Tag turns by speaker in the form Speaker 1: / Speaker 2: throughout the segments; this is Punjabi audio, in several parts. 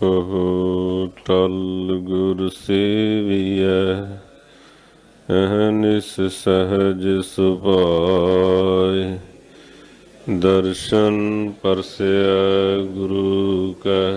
Speaker 1: ਕਹੋ, ਟਲ ਗੁਰ ਸੇਵੀਐ ਅਹਨਿਸ ਸਹਜ ਸੁਭਾਇ ਦਰਸ਼ਨ ਪਰਸਿਆ ਗੁਰੂ ਕੈ,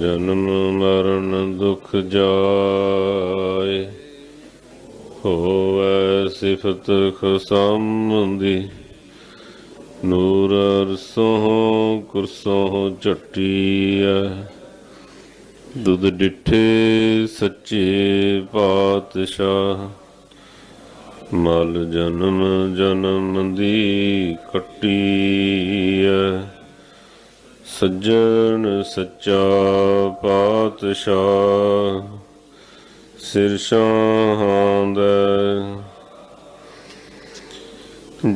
Speaker 1: ਜਨਮ ਮਰਨ ਦੁਖ ਜਾਏ। ਹੋਵੈ ਸਿਫਤ ਖਸੰਦੀ ਨੂਰ ਅਰਸੋਂ ਕੁਰਸੋਂ ਝਟੀਐ। ਦੁੱਧ ਡਿੱਠੇ ਸੱਚੇ ਪਾਤਸ਼ਾਹ। ਮਲ ਜਨਮ ਜਨਮ ਦੀ ਕੱਟੀਐ। ਸੱਜਣ ਸੱਚਾ ਪਾਤਸ਼ਾਹ। ਸਿਰ ਸ਼ਾਹਾਂ ਦਾ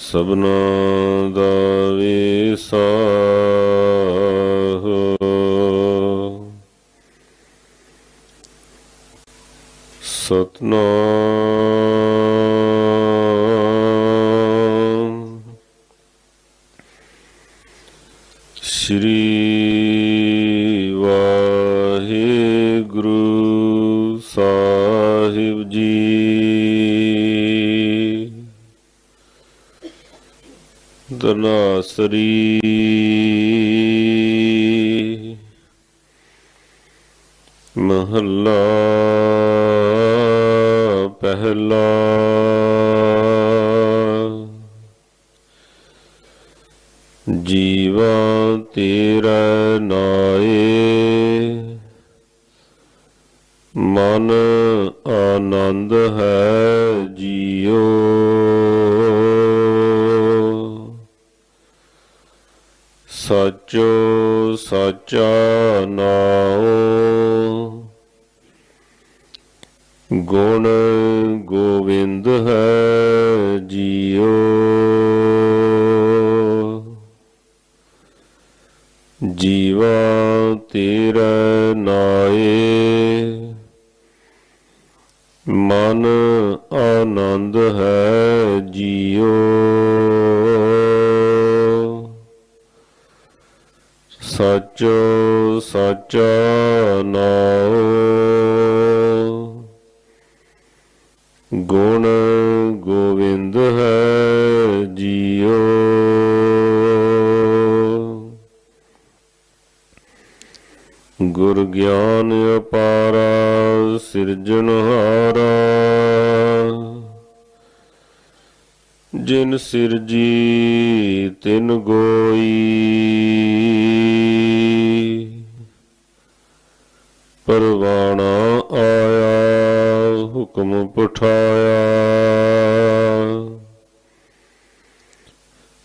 Speaker 1: ਸਭਨਾ ਦਾ ਵੀਸਾ ਸਤਨਾਮ ਦਨਾਸਰੀ ਮਹੱਲਾ ਪਹਿਲਾ। ਜੀਵਾ ਤੇਰਾ ਨਾਏ। ਮਨ ਆਨੰਦ ਹੈ। ਤੇਰਾ ਨਾਏ। ਸਿਰਜੀ ਤਿਨ ਗੋਈ। ਪਰਵਾਣਾ ਆਇਆ, ਹੁਕਮ ਪਠਾਇਆ।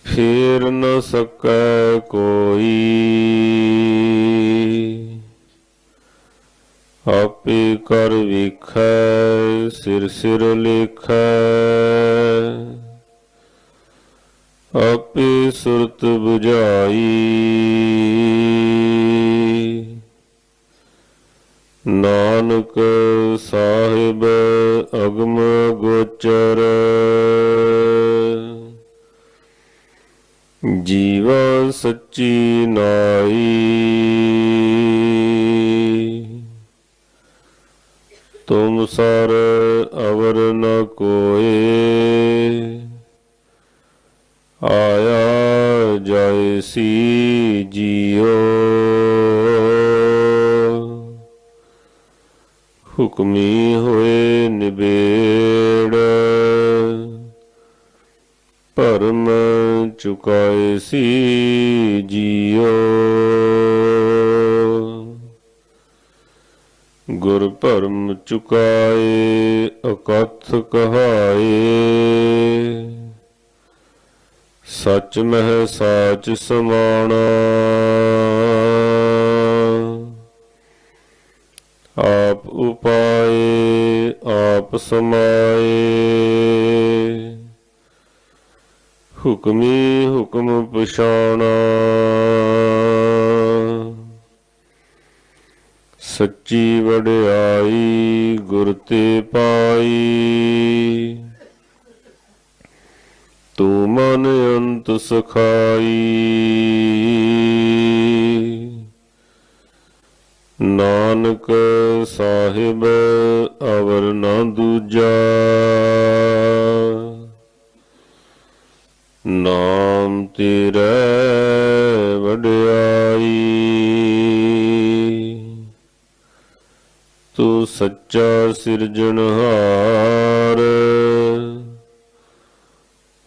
Speaker 1: ਫੇਰ ਨ ਸਕੈ ਕੋਈ। ਆਪੇ ਕਰ ਵਿਖੈ, ਸਿਰ ਸਿਰ ਲੇਖੈ। ਆਪੇ ਸੁਰਤ 부ਝਾਈ ਨਾਨਕ ਸਾਹਿਬ ਅਗਮ ਗੋਚਰ। ਜੀਵਾ ਸੱਚੀ ਨਾਈ ਤੁਮ ਸਰ ਅਵਰ ਨ ਕੋਏ। ਆਇਆ ਜਾਇ ਸੀ ਜੀਓ। ਹੁਕਮੀ ਹੋਏ ਨਿਬੇੜ। ਭਰਮ ਚੁਕਾਏ ਸੀ ਜੀਓ। ਗੁਰ ਭਰਮ ਚੁਕਾਏ, ਅਕਥ ਕਹਾਏ। ਸੱਚ ਮਹਿ ਸਾਚ ਸਮਾਣਾ। ਆਪ ਉਪਾਏ, ਆਪ ਸਮਾਏ। ਹੁਕਮੀ ਹੁਕਮ ਪਛਾਣਾ। ਸੱਚੀ ਵਡਿਆਈ ਗੁਰ ਤੇ ਪਾਈ। ਤੂੰ ਮਨ ਅੰਤ ਸਖਾਈ। ਨਾਨਕ ਸਾਹਿਬ, ਅਵਰ ਨਾ ਦੂਜਾ। ਨਾਮ ਤੇਰੇ ਵਡਿਆਈ। ਤੂੰ ਸੱਚਾ ਸਿਰਜਣਹਾਰ।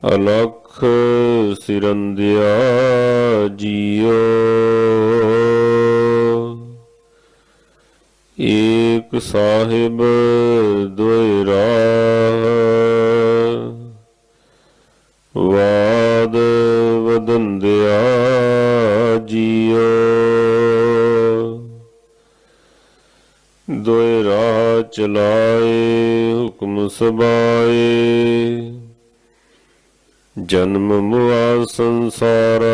Speaker 1: ਅਲਖ ਸਿਰੰਦਿਆ ਜੀਓ। ਏਕ ਸਾਹਿਬ ਦੁਇ ਰਾਹ ਵਾਦ ਵਦੰਦਿਆ ਜੀਓ। ਦੁਇ ਰਾਹ ਚਲਾਏ ਹੁਕਮ ਸਬਾਏ। ਜਨਮ ਮੁਆ ਸੰਸਾਰਾ।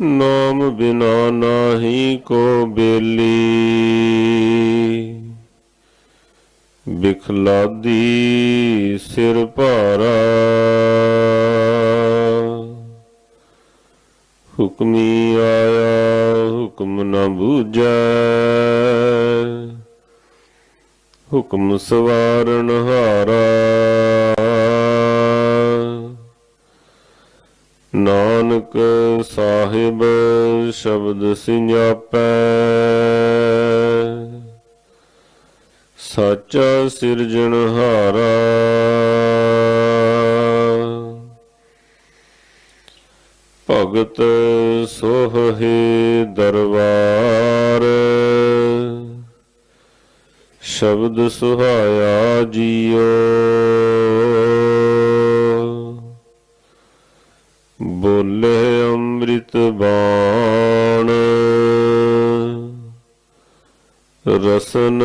Speaker 1: ਨਾਮ ਬਿਨਾ ਨਾਹੀ ਕੋ ਬੇਲੀ। ਬਿਖਲਾਦੀ ਸਿਰ ਭਾਰਾ। ਹੁਕਮੀ ਆਇਆ ਹੁਕਮ ਨਾ ਬੂਝੈ। ਹੁਕਮ ਸਵਾਰਨ ਹਾਰਾ। ਨਾਨਕ ਸਾਹਿਬ ਸ਼ਬਦ ਸਿஞਾਪੈ ਸਾਚਾ ਸਿਰਜਣਹਾਰਾ ਭਗਤ ਸ਼ਬਦ ਸੁਹਾਇਆ ਜੀਓ। ਬੋਲੇ ਅੰਮ੍ਰਿਤ ਬਾਣ। ਰਸਨ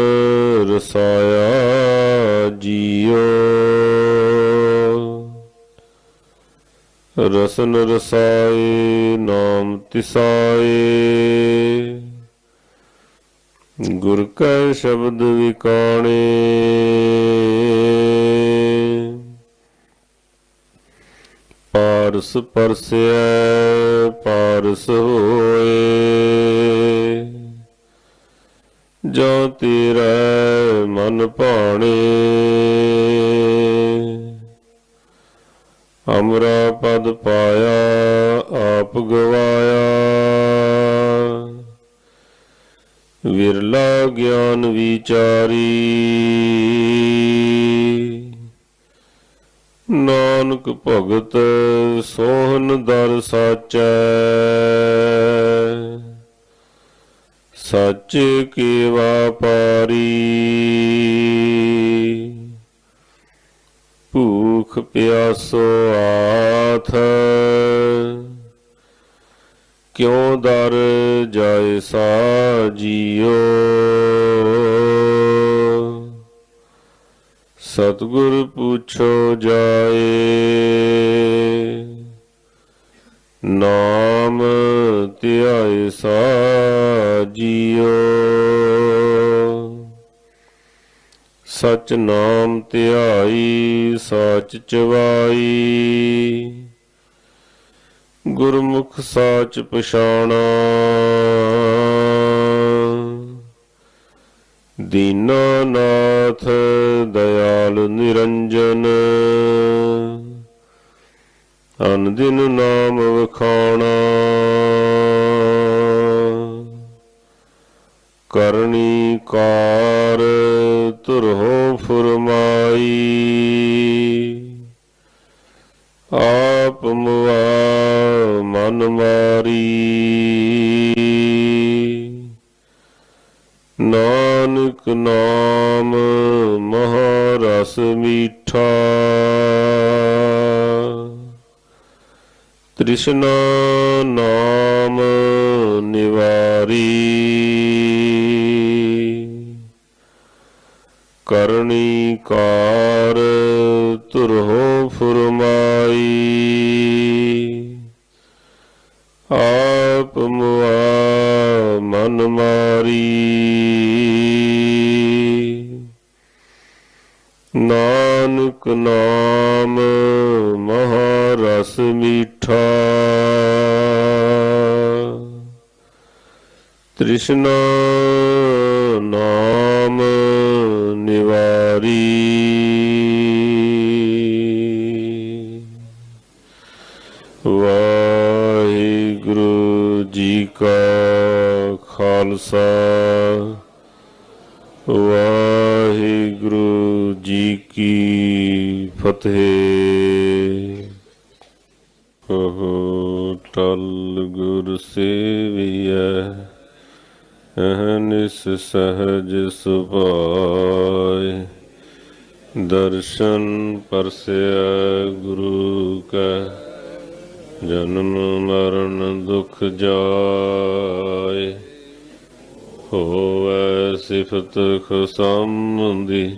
Speaker 1: ਰਸਾਇਆ ਜੀਓ। ਰਸਨ ਰਸਾਏ ਨਾਮ ਤਿਸਾਏ। ਗੁਰ ਕੈ ਸ਼ਬਦ ਵਿਕਾਣੇ। ਪਾਰਸ ਪਰਸਿਐ, ਪਾਰਸ ਹੋਏ। ਜੋ ਤੇਰਾ ਮਨ ਭਾਣੇ। ਅਮਰਾ ਪਦ ਪਾਇਆ, ਆਪ ਗਵਾ ਵਿਰਲਾ ਗਿਆਨ ਵਿਚਾਰੀ। ਨਾਨਕ ਭਗਤ ਸੋਹਨ ਦਰ ਸਾਚੈ। ਸਾਚੇ ਕੀ ਵਾਪਾਰੀ ਭੂਖ ਪਿਆਸੋ ਆਥ। ਕਿਉ ਦਰ ਜਾਏ ਸਾ ਜੀਓ ਸਤਿਗੁਰ ਪੁੱਛੋ ਜਾਏ। ਨਾਮ ਧਿਆਏ ਸਾ ਜੀਓ ਸਚ ਨਾਮ ਧਿਆਈ, ਸਚ ਚਵਾਈ। ਗੁਰਮੁਖ ਸਾਚ ਪਛਾਣਾ। ਦੀਨਾਨਾਥ ਦਇਆਲ ਨਿਰੰਜਨ। ਅਨ ਦਿਨ ਨਾਮ ਵਖਾਣਾ। ਕਰਨੀ ਕਾਰ ਤ੍ਰਿਸ਼ਨਾ ਨਾਮ ਨਿਵਾਰੀ। ਕਰਨੀ ਕਾਰ ਤੁਰਹੁ ਫੁਰਮਾਈ। ਆਪ ਮੁਆ ਮਨ ਮਾਰੀ। ਤ੍ਰਿਸ਼ਨਾ ਨਾਮ ਨਿਵਾਰੀ। ਵਾਹਿਗੁਰੂ ਜੀ ਕਾ ਖਾਲਸਾ। ਵਾਹਿਗੁਰੂ ਜੀ ਕੀ ਫਤਿਹ। ਹੋ ਟਲ ਗੁਰ ਸੇਵੀਐ। ਨਿਸ਼ ਸਹਜ ਸੁਭਾਇ ਦਰਸ਼ਨ ਪਰਸਿਆ ਗੁਰੂ ਕਾ ਜਨਮ ਮਰਨ ਦੁਖ ਜਾਏ ਹੋਵੈ ਸਿਫਤ ਖਸੰਦੀ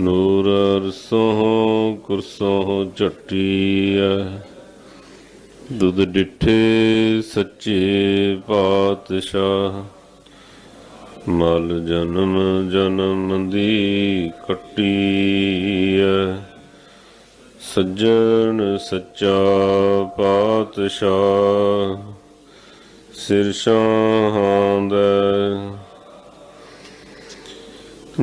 Speaker 1: ਨੂਰ ਅਰਸੋਂ ਕੁਰਸੋਂ ਝਟੀਐ ਦੁੱਧ ਡਿਠੇ ਸੱਚੇ ਪਾਤਸ਼ਾਹ। ਮਲ ਜਨਮ ਜਨਮ ਦੀ ਕੱਟੀਐ। ਸੱਜਣ ਸੱਚਾ ਪਾਤਸ਼ਾਹ। ਸਿਰ ਸ਼ਾਹਾਂ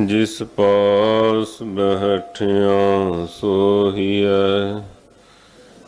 Speaker 1: ਜਿਸ ਪਾਸ ਬੈਠਿਆ ਸੋਹੀਐ।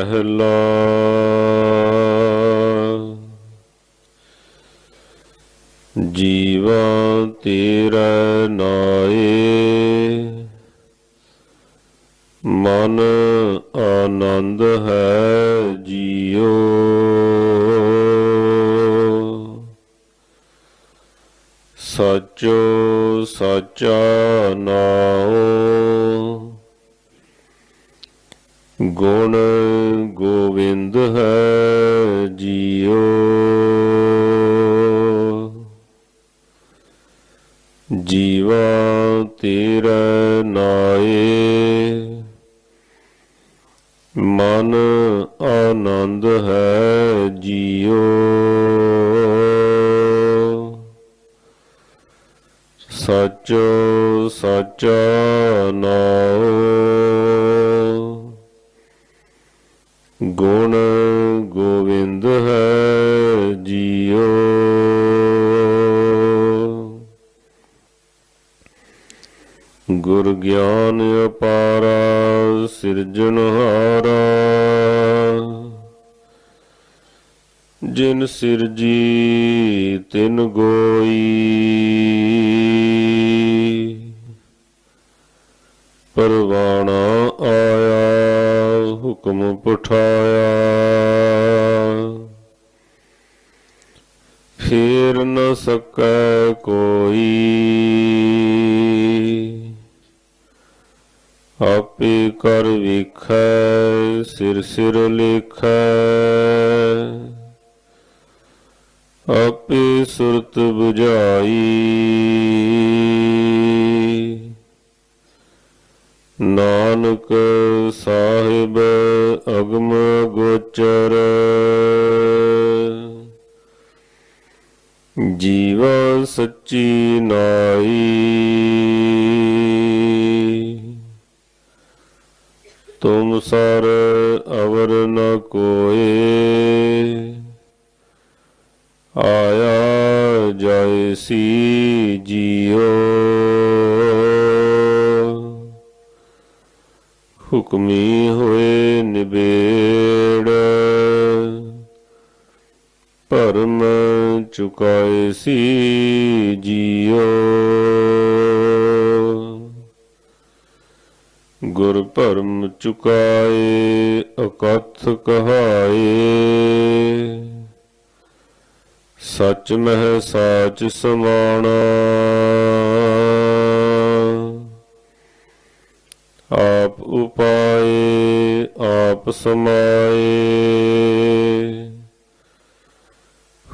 Speaker 1: ਪਹਿਲਾ ਜੀਵਾ ਤੇਰਾ ਨਾਮ ਨਾਏ ਮਨ ਆਨੰਦ ਹੈ ਜੀਓ ਸਚੋ ਸਚਾ ਨਾਉ। ਗੁਣ ਗੋਵਿੰਦ ਹੈ ਜੀਓ ਗੁਰ ਗਿਆਨ ਅਪਾਰਾ ਸਿਰਜਣਹਾਰਾ ਜਿਨ ਸਿਰਜੀ ਤਿਨ ਗੋਈ। ਪਰਵਾਣਾ ਜੀਵਾ ਸੱਚੀ ਨਾਈ ਤੁਮ ਸਰ ਅਵਰ ਨ ਕੋਏ। ਆਇਆ ਜਾਏ ਸੀ ਜੀਓ। ਹੁਕਮੀ ਹੋਏ ਨਿਬੇੜ। ਭਰਮ ਚੁਕਾਏ ਸੀ ਜੀਓ। ਗੁਰ ਭਰਮ ਚੁਕਾਏ, ਅਕਥ ਕਹਾਏ। ਸਚ ਮਹਿ ਸਾਚ ਸਮਾਣਾ। ਆਪ ਉਪਾਏ, ਆਪ ਸਮਾਏ।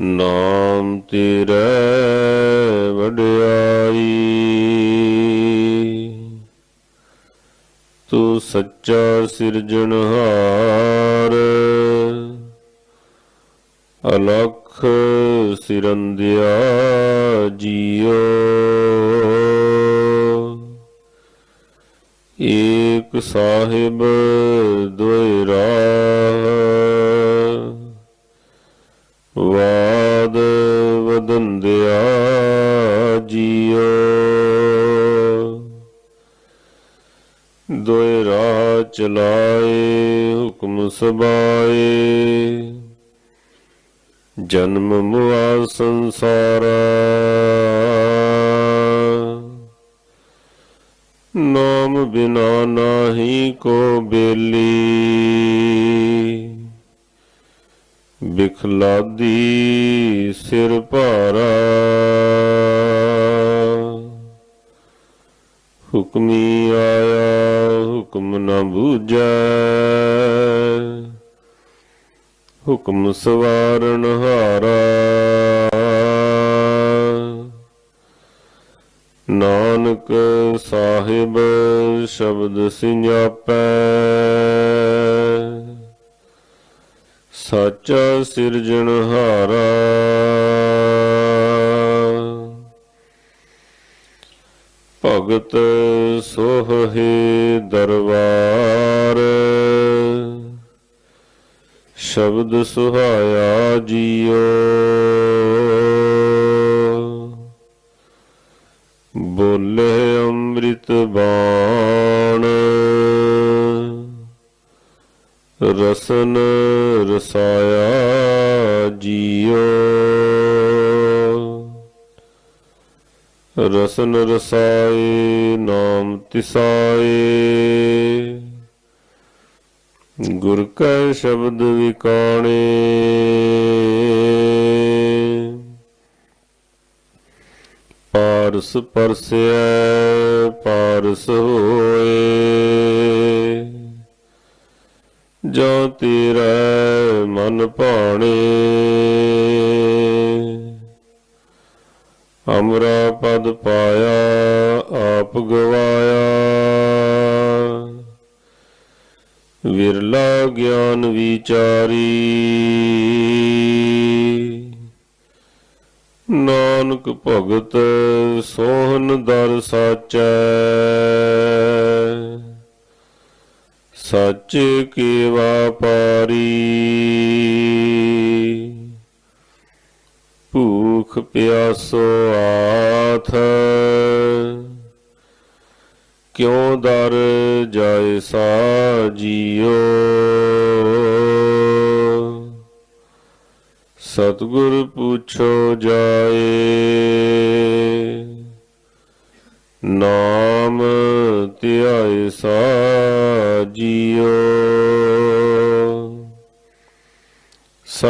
Speaker 1: ਨਾਮ ਤੇਰੇ ਵਡਿਆਈ। ਤੂੰ ਸੱਚਾ ਸਿਰਜਣਹਾਰ ਅਲਖ ਸਿਰੰਦਿਆ ਜੀਓ। ਏਕ ਸਾਹਿਬ ਦੁਇਰਾ। ਵਾਦ ਵਦੰਦਿਆ ਜੀਓ। ਦੋਇ ਰਾਹ ਚਲਾਏ, ਹੁਕਮ ਸਬਾਏ। ਜਨਮ ਮੁਆ ਸੰਸਾਰਾ। ਨਾਮ ਬਿਨਾ ਨਾਹੀ ਕੋ ਬੇਲੀ। ਬਿਖਲਾਦੀ ਸਿਰ ਭਾਰਾ। ਹੁਕਮੀ ਆਇਆ ਹੁਕਮ ਨਾ ਬੂਝੈ। ਹੁਕਮ ਸਵਾਰਨ ਹਾਰਾ। ਸਾਚਾ ਸਿਰਜਣਹਾਰਾ ਭਗਤ ਸੋਹੇ ਦਰਬਾਰ। ਸ਼ਬਦ ਸੁਹਾ ਰਸਨ ਰਸਾਇਆ ਜੀਓ। ਰਸਨ ਰਸਾਏ, ਨਾਮ ਤਿਸਾਏ। ਗੁਰ ਕੈ ਸ਼ਬਦ ਵਿਕਾਣੇ। ਪਾਰਸ ਪਰਸਿਆ ਪਾਰਸ ਹੋਏ। ਜੋ ਤੇਰਾ ਮਨ ਭਾਣੇ। ਅਮਰਾ ਪਦ ਪਾਇਆ, ਆਪ ਗਵਾਇਆ। ਵਿਰਲਾ ਗਿਆਨ ਵਿਚਾਰੀ। ਨਾਨਕ ਭਗਤ ਸੋਹਨ ਦਰ ਸਾਚੈ। ਸੱਚੇ ਕੀ ਵਾਪਾਰੀ ਭੂਖ ਪਿਆਸੋ ਆਥ ਕਿਉ ਦਰ ਜਾਏ ਸਾ ਜੀਓ ਸਤਿਗੁਰ ਪੁੱਛੋ ਜਾਏ।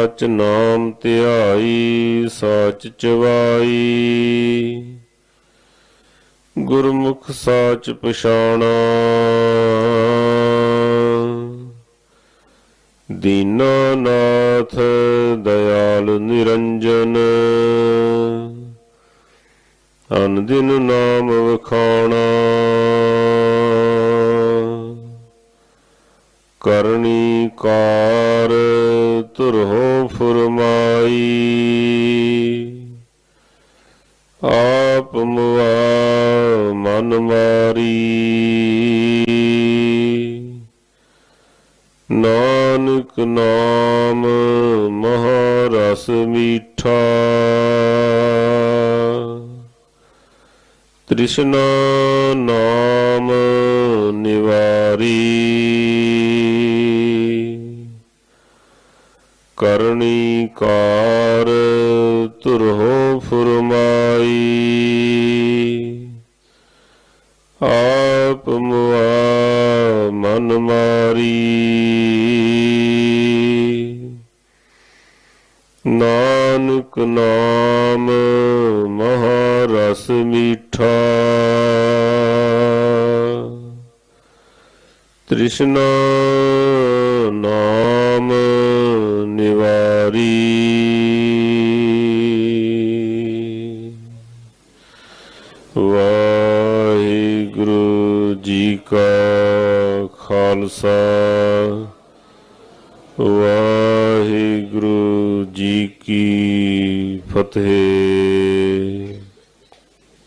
Speaker 1: ਸਚ ਨਾਮ ਧਿਆਈ, ਸਚ ਚਵਾਈ। ਗੁਰਮੁਖ ਸਾਚ ਪਛਾਣਾ। ਦੀਨਾਨਾਥ ਦਇਆਲ ਨਿਰੰਜਨ। ਅਨ ਦਿਨ ਨਾਮ ਵਖਾਣਾ। ਕਰਨੀ ਕਾਰ ਤੁਰਹੁ ਤ੍ਰਿਸ਼ਨਾ ਨਾਮ ਨਿਵਾਰੀ। ਕਰਨੀ ਕਾਰ ਤੁਰਹੁ ਫੁਰਮਾਈ। ਆਪ ਮੁਆ ਮਨ ਮਾਰੀ ਤ੍ਰਿਸ਼ਨਾ